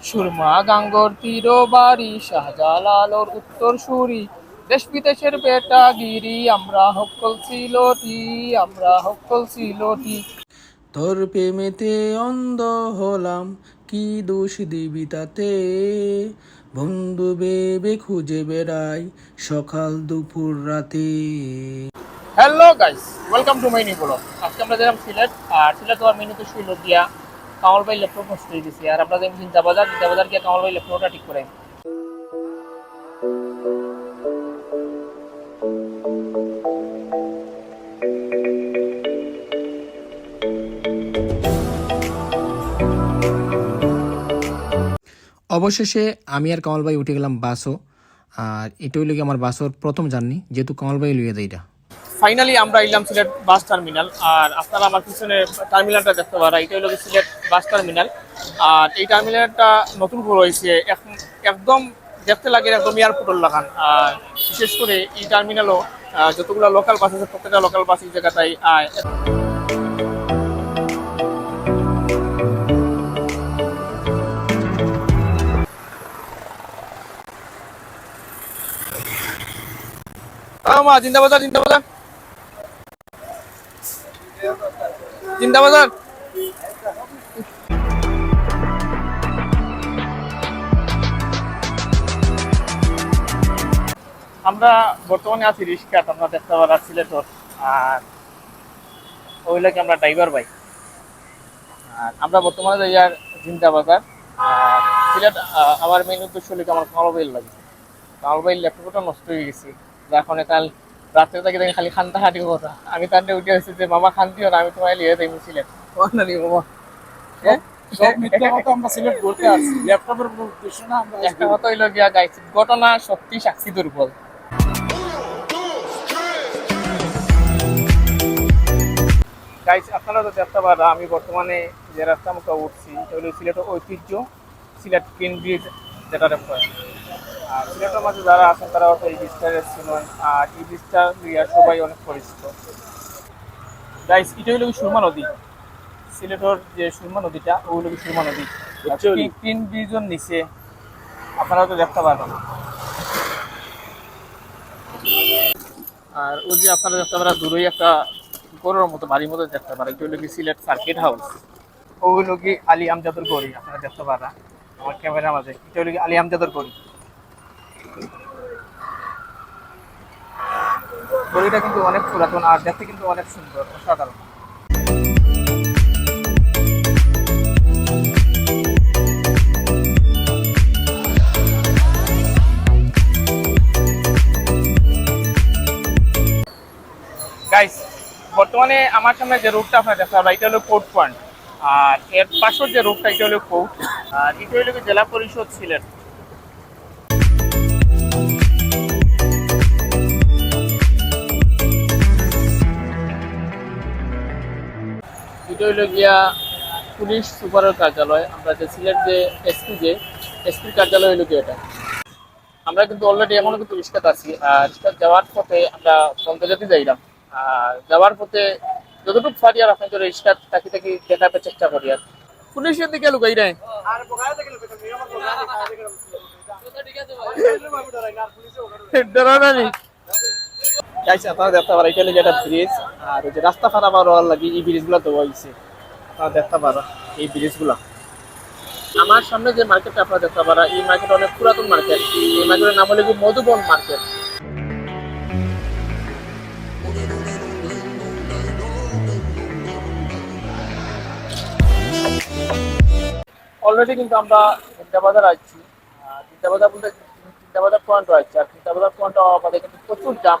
সুরমা গাঙ্গর তীর বাড়ি শাহজালালোর উত্তর সুরি দেশ বিদেশের বেটা গিরি আমরা হকল সিলোটি আমরা হকল সিলোটি তোর প্রেমেতে অন্ধ হলাম কি দোষ দিবি তাতে? বন্ধু বেবে খুঁজে বেড়াই সকাল দুপুর রাতে। Hello guys welcome to my new blog আজকে আমরা যেরকম সিলেট আর সিলেট হওয়ার মেনুতে শুইল গিয়া কামাল ভাই ল্যাপটপ নষ্ট হয়ে গেছি। আর আমরা যেমন চিন্তা বাজার চিন্তা বাজার গিয়ে কামাল ভাই ল্যাপটপটা ঠিক করে অবশেষে আমি আর কামাল ভাই উঠে গেলাম বাসও। আর এটা হইল আমার বাসর প্রথম জার্নি, যেহেতু কামাল ভাই লইয়া দেয় ফাইনালি আমরা এলাম সিলেট বাস টার্মিনাল, আর আপনারা আমার পিছনে টার্মিনালটা দেখতে পারা এটা হলো সিলেট বাস টার্মিনাল। আর এই টার্মিনালটা নতুন করে হয়েছে, এক- একদম দেখতে লাগে, একদম এয়ারপোর্টের লাগান। আর বিশেষ করে এই টার্মিনালও যতগুলো লোকাল বাস আছে, প্রত্যেকটা লোকাল বাস এই জায়গাটাই আয় মা জিন্দাবাজার জিন্দাবাজার আমরা বর্তমানে আছি রিক্সা আমরা দেখতে পারা সিলেটর আর ওই লাগে আমরা ড্রাইভার ভাই। আর আমরা বর্তমানে যাই আর জিন্দাবাজার আর সিলেট আমার মেইন উদ্দেশ্য হলো আমার কামালবাইল লাগে। কামালবাইল ল্যাপটপটা নষ্ট হয়ে গেছে। যার কারণে কাল রাত্রে থেকে দেখি খালি খান্তা হাঁটি কথা আমি তান্ডে উঠে হয়েছে যে মামা খান্তিও না আমি তোমায় লিয়ে দেই সিলেট। মামা হ্যাঁ? আসছি। একটা কথা হইল গিয়া গাইছি ঘটনা সত্যি সাক্ষী দুর্বল। গাইস আপনারা তো দেখতে পারা আমি বর্তমানে যে রাস্তা মুখে উঠছি এটা হলো সিলেটের ঐতিহ্য সিলেট ব্রিজ যেটা কয় আর সিলেটের মাঝে যারা আছেন তারা হয়তো এই চিনেন আর এই নিয়ে সবাই অনেক পরিচিত। গাইস এটা হলো সুরমা নদী? সিলেটের যে সুরমা নদীটা ওগুলো সুরমা নদী? তিন ব্রিজের নিচে আপনারা তো দেখতে পারবেন। আর ওই যে আপনারা দেখতে পারেন দূরেই একটা গরুর মতো বাড়ির মতো দেখতে পারেন এটা হলো কি সিলেট সার্কিট হাউস ওগুলো কি আলী আমজাদের গড়ি আপনারা দেখতে পারেন আমার ক্যামেরা মাঝে। এটা হলো কি আলী আমজাদের গড়ি গড়িটা কিন্তু অনেক পুরাতন আর দেখতে কিন্তু অনেক সুন্দর, অসাধারণ। গাইস বর্তমানে আমার সামনে যে রোডটা আপনার দেখা এটা হলো কোর্ট পয়েন্ট আর এর পাশের যে রোডটা, এটা হলো কোর্ট আর এটা হলো জেলা পরিষদ সিলেট। হলো গিয়া পুলিশ সুপারের কার্যালয় আমরা যে সিলেট যে এসপি যে এসপির কার্যালয় হলো গিয়া এটা। আমরা কিন্তু অলরেডি এখনও কিন্তু রিক্সাত আছি আর রিক্সা যাওয়ার পথে আমরা বন্ধ যেতে যাইলাম। আর যাওয়ার পথে যতটুকু পারি আর আপনাদের রিক্সা তাকি তাকি দেখাতে চেষ্টা করি আর। পুলিশের দিকে লুকাই রে ডরানি গাইছে আপনারা দেখতে পারেন এটা একটা ব্রিজ আর যে রাস্তা হওয়ার লাগে এই ব্রিজগুলো তো হয়েছে আপনারা দেখতে পারো এই ব্রিজগুলো আমার সামনে যে মার্কেটটা আপনারা দেখতে পারা এই মার্কেট অনেক পুরাতন মার্কেট এই মার্কেটের নাম হলো মধুবন মার্কেট অলরেডি কিন্তু আমরা চিন্তাবাজার আছি চিন্তাবাজার বলতে চিন্তাবাজার পয়েন্ট আছে আর চিন্তাবাজার পয়েন্ট আমাদের কিন্তু প্রচুর জাম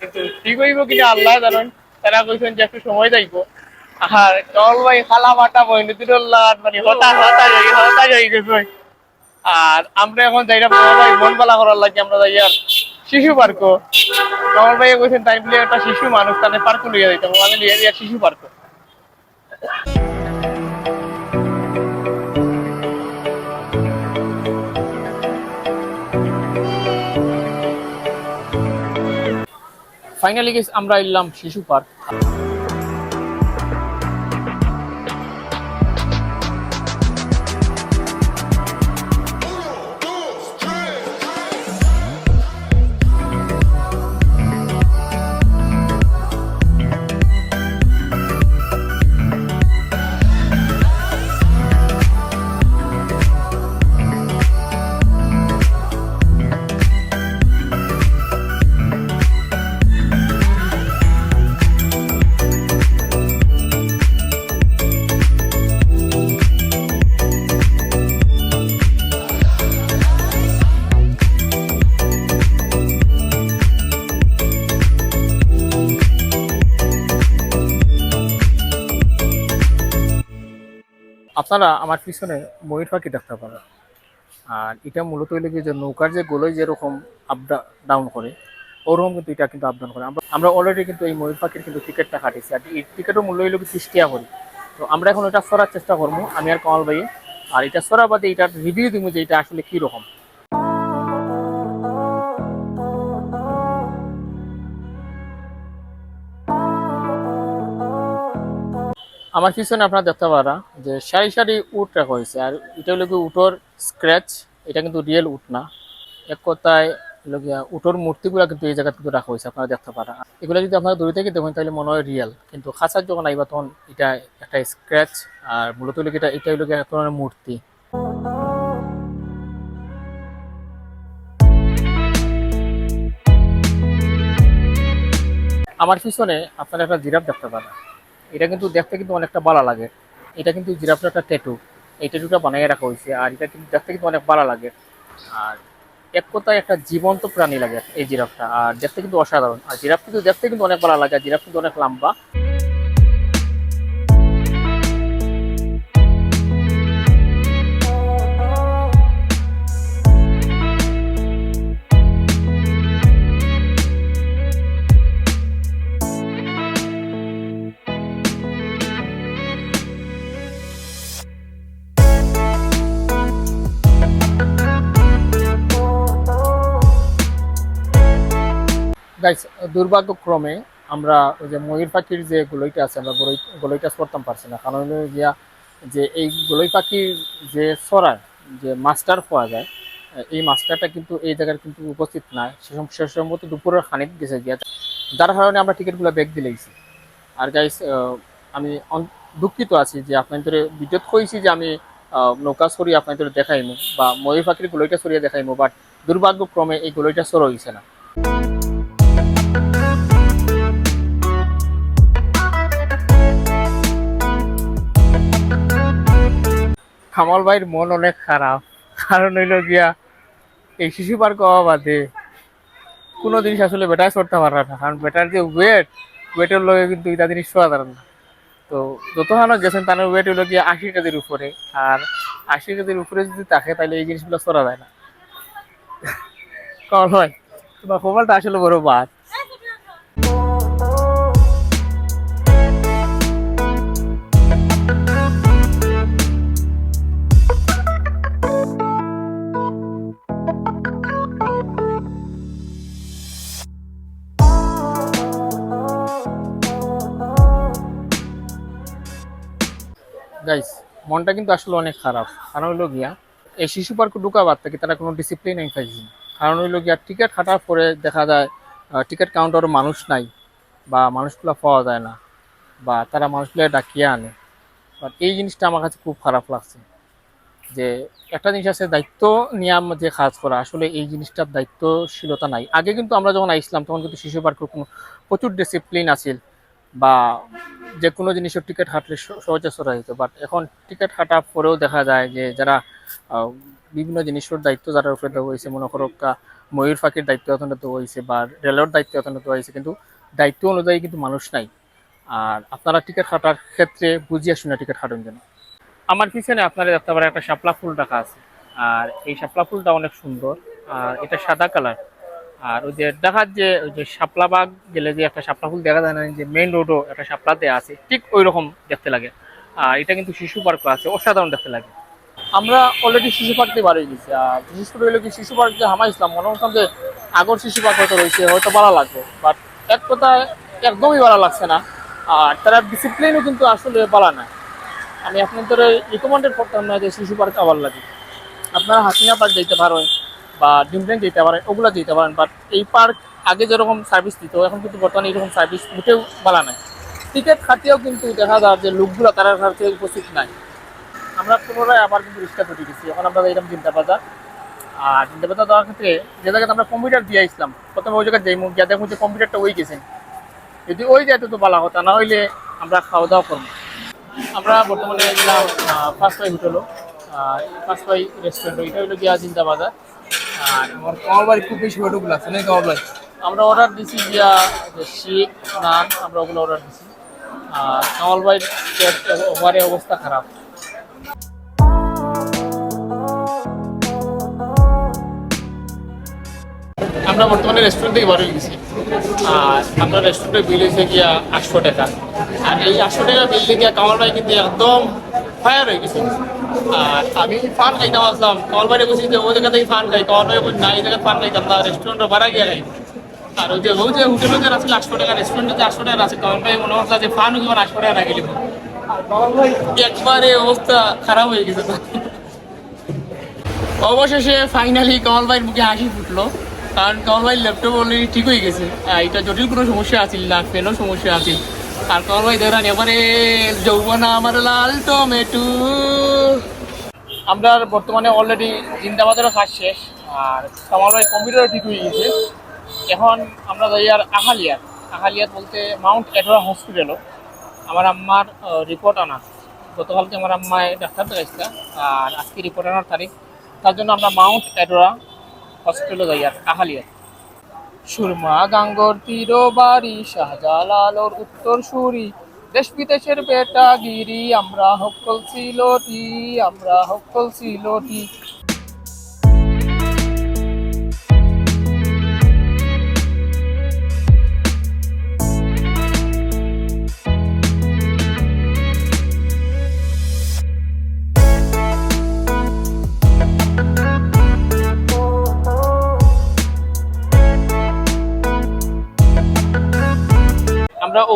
কিন্তু ঠিক হইব কিনা আল্লাহ জানেন তারা কইছেন যে একটু সময় যাইব। আর কামাল ভাই, খালা মাটা বইন দুটোল্লা মানে হতাশ হতাশ হয়ে হতাশ হয়ে গেছে আর আমরা এখন যাইরা কমল ভাই মন বালা করার লাগে, আমরা যাই আর শিশু পার্ক। কমল ভাই কইছেন টাইম একটা শিশু মানুষ তাদের পার্ক লিয়ে দিতাম। আমি লিয়ে দিয়ে শিশু পার্ক। ফাইনালি আমরা এলাম শিশু পার্ক আপনারা আমার পিছনে ময়ূর পাখি দেখতে পারেন আর এটা মূলত হইলে যে নৌকার যে গোলই যেরকম আপ ডাউন করে, ওরকম কিন্তু এটা কিন্তু আপডাউন করে। আমরা আমরা অলরেডি কিন্তু এই ময়ূর পাখির কিন্তু টিকিটটা কাটিছি আর এই টিকিটও মূল্য হইল টাকা করি। তো আমরা এখন এটা সরার চেষ্টা করব। আমি আর কমল ভাই আর এটা সরা বাদে এটার রিভিউ দিব যে এটা আসলে কি আমার পিছনে আপনারা দেখতে পারা যে সারি সারি উট রাখা হয়েছে, আর এটা হলো কি উটোর স্ক্র্যাচ এটা কিন্তু রিয়েল উট না। এক কথায় হলো গিয়া উটোর মূর্তিগুলো কিন্তু এই জায়গা কিন্তু রাখা হয়েছে, আপনারা দেখতে পারা। এগুলো যদি আপনারা দূরে থেকে দেখেন, তাহলে মনে হয় রিয়েল কিন্তু খাঁচার যখন আইবা তখন এটা একটা স্ক্র্যাচ আর মূলত এটা এটা হলো এক ধরনের মূর্তি। আমার পিছনে আপনারা একটা জিরাফ দেখতে পারেন এটা কিন্তু দেখতে কিন্তু অনেকটা ভালো লাগে। এটা কিন্তু জিরাফের একটা ট্যাটু এই ট্যাটুটা বানিয়ে রাখা হয়েছে, আর এটা কিন্তু দেখতে কিন্তু অনেক ভালো লাগে। আর এক কথায় একটা জীবন্ত প্রাণী লাগে এই জিরাফটা, আর দেখতে কিন্তু অসাধারণ। আর জিরাফ কিন্তু দেখতে কিন্তু অনেক ভালো লাগে জিরাফ কিন্তু অনেক লম্বা। গাইস দুর্ভাগ্যক্রমে আমরা ওই যে ময়ূর পাখির যে গলইটা আছে, আমরা গলই গলইটা করতাম পারছি না। কারণ গিয়া যে এই গলই পাখির যে সরার যে মাস্টার পাওয়া যায়, এই মাস্টারটা কিন্তু এই জায়গায় কিন্তু উপস্থিত নাই সে সম- সে সম্ভবত দুপুরের খানিক গেছে গিয়া। যার কারণে আমরা টিকিটগুলো ব্যাগ দিলেইছি আর গাইস আমি দুঃখিত আছি যে আপনাদের বিদ্যুৎ কইছি যে আমি নৌকা সরিয়ে আপনাদের দেখাইমু বা ময়ূর পাখির গলইটা সরিয়ে দেখাইমু বাট দুর্ভাগ্যক্রমে এই গলইটা সর হইছে না। কামাল ভাইয়ের মন অনেক খারাপ। কারণ হইল গিয়া, এই শিশু পার্ক হওয়া বাদে কোনো জিনিস আসলে বেটায় চড়তে পারে না। কারণ বেটার যে ওয়েট ওয়েটের লগে কিন্তু এটা জিনিস শোয়া যাবে না তো যত হানো গেছেন, তার ওয়েট হইল গিয়া আশি কেজির উপরে। আর আশি কেজির উপরে যদি থাকে তাহলে এই জিনিসগুলো চড়া যায় না। কামাল ভাই, তোমার কপালটা আসলে বড় বাদ গাইস মনটা কিন্তু আসলে অনেক খারাপ। কারণ হইল গিয়া, এই শিশু পার্ক ঢুকাবার থেকে তারা কোনো ডিসিপ্লিন পাইছে না। কারণ হইল গিয়া টিকিট কাটার পরে দেখা যায় টিকিট কাউন্টার মানুষ নাই বা মানুষগুলো পাওয়া যায় না বা তারা মানুষগুলো ডাকিয়ে আনে। বাট এই জিনিসটা আমার কাছে খুব খারাপ লাগছে যে একটা জিনিস আছে, দায়িত্ব নিয়ে যে কাজ করা, আসলে এই জিনিসটার দায়িত্বশীলতা নাই। আগে কিন্তু আমরা যখন আইসলাম তখন কিন্তু শিশু পার্কের কোনো প্রচুর ডিসিপ্লিন আছিল বা যে কোনো জিনিসের টিকিট হাঁটলে সহজে সরা যেত। বাট এখন টিকিট হাঁটার পরেও দেখা যায় যে যারা বিভিন্ন জিনিসের দায়িত্ব যারা উপরে দেওয়া হয়েছে, মনে করো ময়ূর পাখির দায়িত্ব এখন দেওয়া হয়েছে বা রেলের দায়িত্ব এখন দেওয়া হয়েছে, কিন্তু দায়িত্ব অনুযায়ী কিন্তু মানুষ নাই। আর আপনারা টিকিট হাঁটার ক্ষেত্রে বুঝিয়ে শুনে টিকিট হাঁটুন যেন আমার পিছনে আপনারা দেখতে পারেন একটা শাপলা ফুল রাখা আছে। আর এই শাপলা ফুলটা অনেক সুন্দর। আর এটা সাদা কালার আর ওই যে দেখার যে ওই যে শাপলা বাঘ গেলে যে একটা শাপলা ফুল দেখা যায় না যে মেইন রোডও একটা শাপলাতে আছে, ঠিক ওই রকম দেখতে লাগে। আর এটা কিন্তু শিশু পার্ক আছে, অসাধারণ দেখতে লাগে। আমরা অলরেডি শিশু পার্কতে হয়ে গেছি, আর বিশেষ করে হলো কি শিশু পার্ক যে হামা ইসলাম, মনে করতাম যে আগর শিশু পার্ক হয়তো রয়েছে, হয়তো ভালো লাগবে। বাট এক কথায় একদমই ভালো লাগছে না, আর তারা ডিসিপ্লিনও কিন্তু আসলে ভালো না। আমি আপনাদের রিকমেন্ডেড করতাম না যে শিশু পার্ক আবার লাগে। আপনারা হাসিনা পার্ক যেতে পারেন বা ডিমব্রেন দিতে পারেন, ওগুলো দিতে পারেন বাট এই পার্ক আগে যেরকম সার্ভিস দিত, এখন কিন্তু বর্তমানে এরকম সার্ভিস মোটেও ভালো নাই। টিকিট খাতিয়েও কিন্তু দেখা যায় যে লোকগুলো তারা কাছে উপস্থিত নাই। আমরা পুনরায় আবার কিন্তু রিক্সা করে গেছি এখন আমরা এরকম চিন্তা বাজার আর চিন্তা বাজার দেওয়ার ক্ষেত্রে যে জায়গাতে আমরা কম্পিউটার দিয়ে আসলাম, প্রথমে ওই জায়গায় যাই গিয়ে দেখুন যে কম্পিউটারটা ওই গেছেন যদি ওই যায় তো ভালো হতো, না হইলে আমরা খাওয়া দাওয়া করব। আমরা বর্তমানে ফার্স্ট বাই হোটেলও ফার্স্ট বাই রেস্টুরেন্ট এটা হলো গিয়া চিন্তা বাজার আর আমার কমল বাড়ি খুব বেশি হোটেলগুলো আছে না কমল বাড়ি আমরা অর্ডার দিছি গিয়া শিখ নান, আমরা ওগুলো অর্ডার দিছি। আর কমল বাড়ির ওভারে অবস্থা খারাপ। আমরা বর্তমানে রেস্টুরেন্ট থেকে হয়ে গেছি। আর আমরা রেস্টুরেন্টের বিল হয়েছে গিয়া আটশো টাকা। আর এই আটশো টাকা বিল দিয়ে কামাল ভাই কিন্তু একদম ফায়ার হয়ে গেছে। আমি ফান ভাই বলছি যে ওই ফান খাই ভাই না, এই ফান খাইতাম, না ভাড়া গিয়ে খাই আর ওই যে ওই যে হোটেলে আছে আটশো টাকা আটশো টাকা আছে ভাই, মনে হচ্ছে যে ফান আটশো টাকা একবারে অবস্থা খারাপ হয়ে গেছে। অবশেষে ফাইনালি কমল ভাইয়ের মুখে হাসি ফুটলো, কারণ কমল ভাইয়ের ল্যাপটপ অলরেডি ঠিক হয়ে গেছে। এটা জটিল কোনো সমস্যা আছিল না ফেনও সমস্যা আছিল। আর ভাই দেখেন এবারে যৌবনা আমার লাল টমেটো আমরা বর্তমানে অলরেডি জিন্দাবাদের কাজ শেষ, আর কমল ভাই কম্পিউটার ঠিক হয়ে গেছে। এখন আমরা যাই আর আহালিয়ার। আহালিয়ার বলতে মাউন্ট এডোরা হসপিটালও। আমার আম্মার রিপোর্ট আনা। গতকালকে আমার আম্মায় ডাক্তার দেখাইছিল আর আজকে রিপোর্ট আনার তারিখ। তার জন্য আমরা মাউন্ট এডোরা হসপিটালে যাই আর কাহালিয়া সুরমা গাঙ্গর তীর বাড়ি শাহজালালোর উত্তর সুরি দেশ বিদেশের বেটা গিরি, আমরা হকল সিলোটি আমরা হকল সিলোটি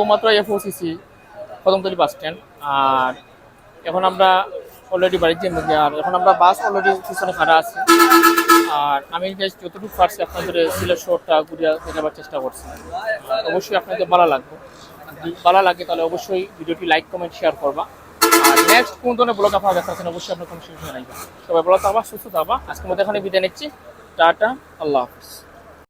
আমরা ও মাত্র কদমতলি বাস স্ট্যান্ড আর এখন আমরা অলরেডি বাড়িতে মধ্যে আর এখন আমরা বাস অলরেডি পিছনে খাড়া আছে। আর আমি যতটুকু পারছি আপনাদের সিলেট শহরটা ঘুরিয়ে দেখাবার চেষ্টা করছি। অবশ্যই আপনাদের ভালো লাগবে। ভালো লাগে তাহলে অবশ্যই ভিডিওটি লাইক কমেন্ট শেয়ার করবা। আর নেক্সট কোন ধরনের ব্লগ আপনারা দেখাচ্ছেন অবশ্যই আপনার কোনো সুযোগ জানাইবেন সবাই ভালো থাকবা, সুস্থ থাকবা। আজকে মধ্যে এখানে বিদায় নিচ্ছি। টাটা, আল্লাহ হাফিজ।